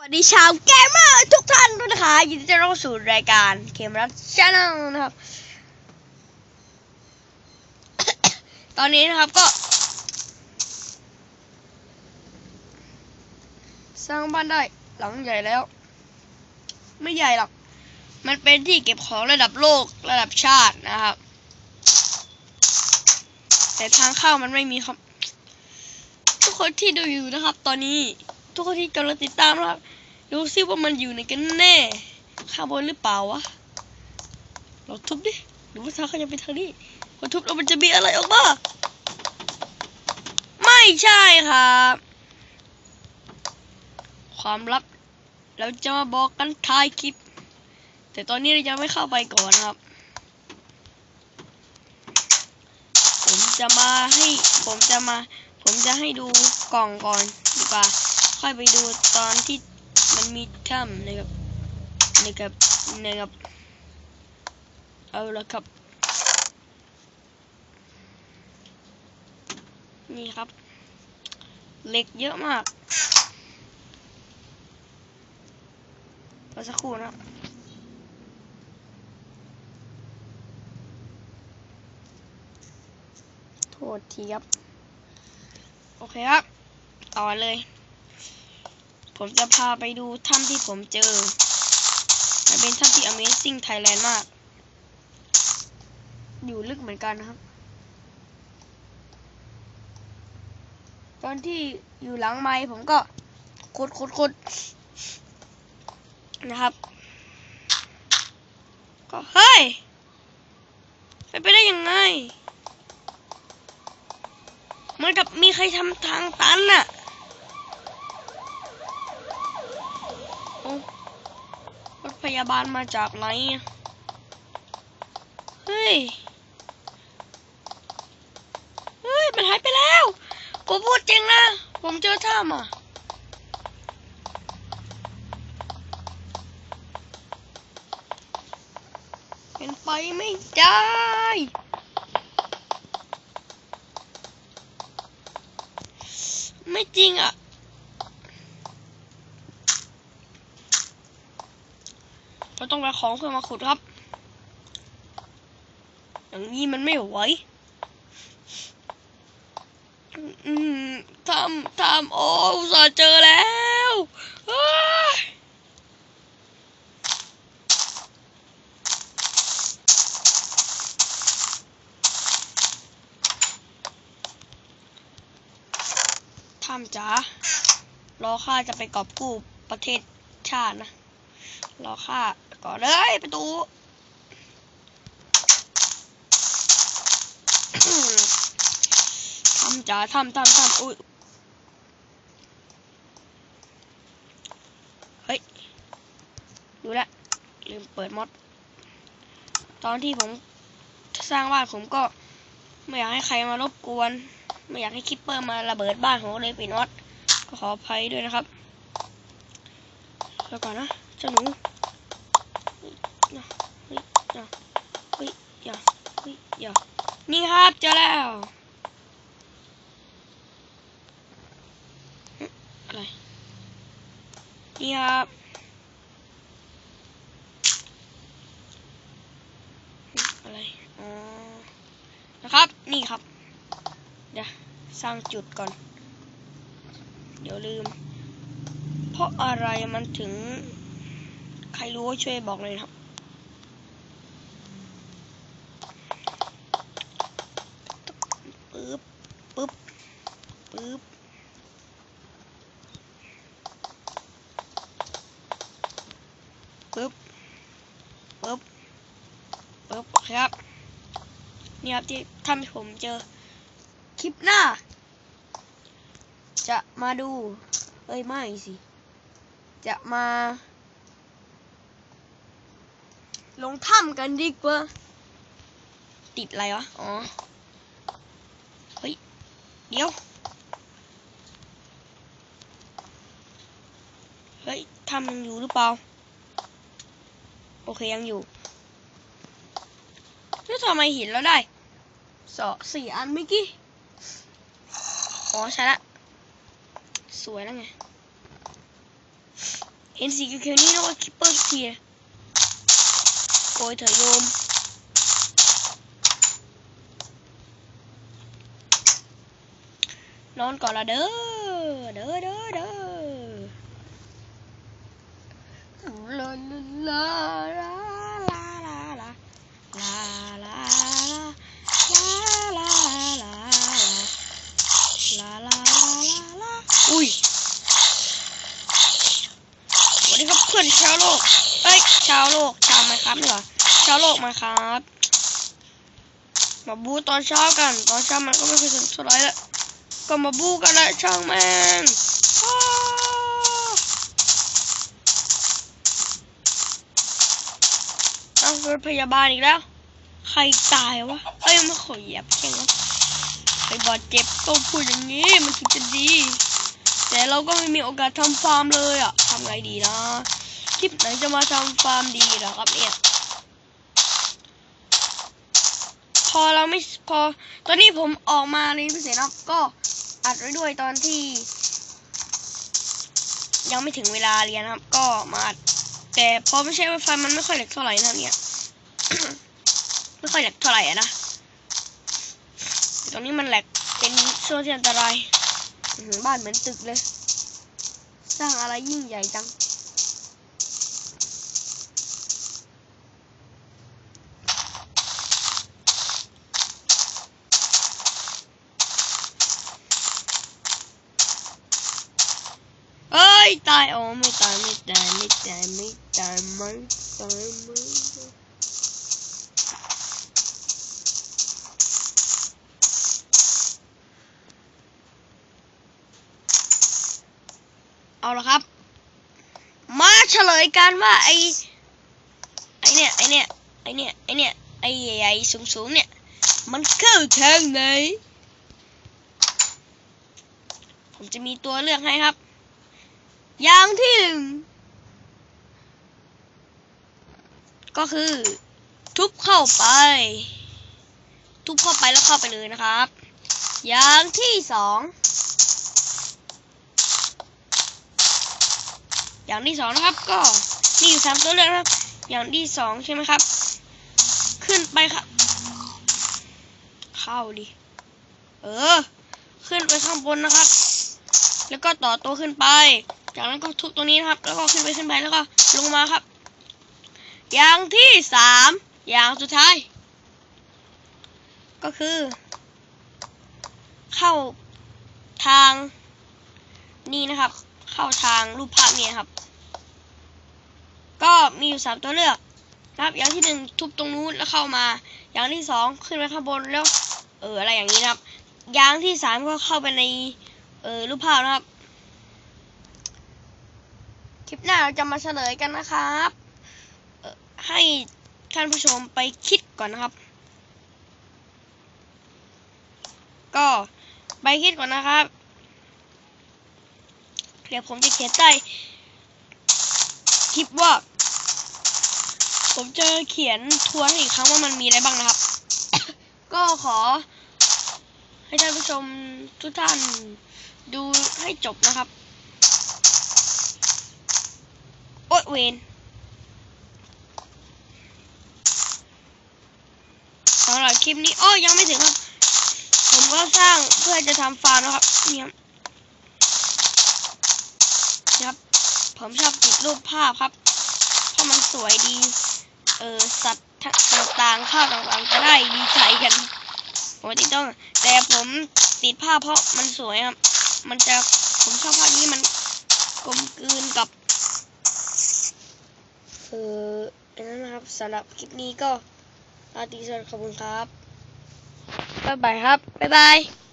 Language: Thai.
สวัสดีชาวเกมเมอร์ทุกท่านด้วยนะคะยินดีต้อนรับสู่รายการเกมรักชาแนลนะครับ ตอนนี้นะครับก็ สร้างบ้านได้หลังใหญ่แล้ว ไม่ใหญ่หรอก มันเป็นที่เก็บของระดับโลกระดับชาตินะครับ แต่ทางเข้ามันไม่มีครับ ทุกคนที่ดูอยู่นะครับ ตอนนี้ทุกคนที่กำลังติดตามนะครับ ดูซิว่ามันอยู่ในกันแน่ข้าบนหรือเปล่าวะเราทุบดิหรือว่าทางเขาจะไปทางนี้พอทุบแล้วมันจะมีอะไรออกมาไม่ใช่ครับ ความลับเราจะมาบอกกันท้ายคลิป แต่ตอนนี้เรายังไม่เข้าไปก่อนครับ ผมจะมาให้ผมจะมา ผมจะให้ดูกล่องก่อนดีกว่าค่อยไปดูตอนที่ มันมีถ้ำนะครับนะครับนะครับเอาละครับ นี่ครับเหล็กเยอะมากรอสักครู่นะโทษทีครับ โอเคครับ ต่อเลย ผมจะพาไปดูถ้ำที่ผมเจอ มันเป็นถ้ำที่ Amazing Thailand มาก อยู่ลึกเหมือนกันนะครับ ตอนที่อยู่หลังไม้ผมก็ขุดขุดขุดนะครับ ก็เฮ้ยเป็นไปได้ยังไงเหมือนกับมีใครทำทางตันน่ะ เอ้ารถพ ยาบาลมาจากไหน เฮ้ย เฮ้ย มันหายไปแล้วผมพูดจริงนะ ผมเจอถ้ำอะเป็นไปไม่ได้ไม่จริงอะ เราต้องกาของเพื่อมาขุดครับ อย่างนี้มันไม่ไหวอืมทำทำโอ้อุตส่าเจอแล้วทำจ๋ารอข้าจะไปกอบกู้ประเทศชาตินะ รอข้า ก่อนเลยประตูทำจ๋าทำทำทำอุ้ยเฮ้ยดูลวลืมเปิดมอดตอนที่ผมสร้างบ้านผมก็ไม่อยากให้ใครมารบกวน ไม่อยากให้คิปเปอร์มาระเบิดบ้านผมเลยปิดมอดก็ขออภัยด้วยนะครับแล้วก่อนนะเจ้าหนู เฮ้ยอย่าเฮ้ยอย่าเฮ้ยอย่านี่ ครับเจอแล้วอะไรนี่ครับอะไรอ๋อนะครับ นี่ครับ เดี๋ยวสร้างจุดก่อน เดี๋ยวลืม เพราะอะไรมันถึง ใครรู้ช่วยบอกเลยครับ ปึ๊บปึ๊บปึ๊บปึ๊บปึ๊บปึ๊บครับนี่ครับที่ทำให้ผมเจอคลิปหน้า จะมาดู เอ้ยไม่สิ จะมา ลงถ้ำกันดีกว่า ติดอะไรวะ อ๋อ เดี๋ยว เฮ้ยทำยังอยู่หรือเปล่า โอเคยังอยู่แล้วทำไมหินแล้วได้สอสี่อันเมื่อกี้ อ๋อใช่ละ สวยแล้วไง เห็นสีเขียวๆนี่นึกว่าคิปเปอร์ทีนะโกยเถอะโยม นอนก่อนละเด้อ เด้อเด้อเด้อลาลาลาลาลาลาลาลาลาลาลาลาลาลาลาลาลาลาอุ้ยสวัสดีครับเพื่อนชาวโลกเอ้ยชาวโลกชาวไมครับเหรอชาวโลกมาครับมาบูตอนเช้ากันตอนเช้ามันก็ไม่ค่อยสนุกเท่าไหร่ละ ก็มาบูกันและช่างแมงอ้าเอารถพยาบาลอีกแล้ว ใครตายวะ เอ้ยไม่ขอเหยียบแค่นั้นใครบาดเจ็บต้องพูดอย่างนี้มันถึงจะดี แต่เราก็ไม่มีโอกาสทำฟาร์มเลยอะทำไงดีนะ คลิปไหนจะมาทำฟาร์มดีเหรอครับเนี่ยพอเราไม่พอตอนนี้ผมออกมาเรียนพิเศษนะครับก็ อัดไว้ด้วยตอนที่ ยังไม่ถึงเวลาเรียนนะครับ ก็มาอัดแต่พอไม่ใช่ไวไฟมันไม่ค่อยแหลกเท่าไหร่นะเนี่ยไม่ค่อยแหลกเท่าไหร่อะนะตรงนี้มันแหลกเป็นช่วงที่อันตรายบ้านเหมือนตึกเลย สร้างอะไรยิ่งใหญ่จัง เอ้ย ตายอ๋อ ไม่ตายไม่ตายไม่ตายไม่ตายไม่ตายไม่เอาละครับ มาเฉลยกันว่าไอไอเนี่ยไอเนี่ยไอเนี่ยไอเนี่ยไอใหญ่ๆสูงๆเนี่ยมันเข้าทางไหนผมจะมีตัวเลือกให้ครับ อย่างที่หนึ่งก็คือ ทุบเข้าไป ทุบเข้าไปแล้วเข้าไปเลยนะครับ อย่างที่สองอย่างที่สองนะครับ ก็มีอยู่สามตัวเลือกนะครับ อย่างที่สองใช่ไหมครับ ขึ้นไปครับ เข้าดิ เออ ขึ้นไปข้างบนนะครับ แล้วก็ต่อตัวขึ้นไป จากนั้นก็ทุบตรงนี้นะครับ แล้วก็ขึ้นไปขึ้นไปแล้วก็ลงมาครับ อย่างที่สามอย่างสุดท้าย ก็คือ เข้าทางนี่นะครับ เข้าทางรูปภาพนี้ครับ ก็มีอยู่สามตัวเลือกนะครับ อย่างที่หนึ่งทุบตรงนู้นแล้วเข้ามา อย่างที่สองขึ้นไปข้างบนแล้ว เอออะไรอย่างนี้นะครับ อย่างที่สามก็เข้าไปในเออรูปภาพนะครับ ปหน้าเราจะมาเฉลยกันนะครับให้ท่านผู้ชมไปคิดก่อนนะครับ ก็ไปคิดก่อนนะครับ เดี๋ยวผมจะเขียนใต้คลิปว่า ผมจะเขียนทวนอีกครั้งว่ามันมีอะไรบ้างนะครับ ก็ขอ ให้ท่านผู้ชมทุกท่านดูให้จบนะครับ เวนสำหรับคลิปนี้อ้อยังไม่ถึงครับ ผมก็สร้างเพื่อจะทำฟาร์มนะครับเนี่ยครับนี่ครับผมชอบติดรูปภาพครับ เพราะมันสวยดี เออสัตว์ต่างๆข้าวต่างๆจะได้ดีใจกันปกติต้อง แต่ผมติดภาพเพราะมันสวยครับ มันจะผมชอบภาพนี้มันกลมกลืนกับ คืออันนั้นนะครับสำหรับคลิปนี้ก็ลาตรีสวัสดิ์ขอบคุณครับบ๊ายบายครับบ๊ายบาย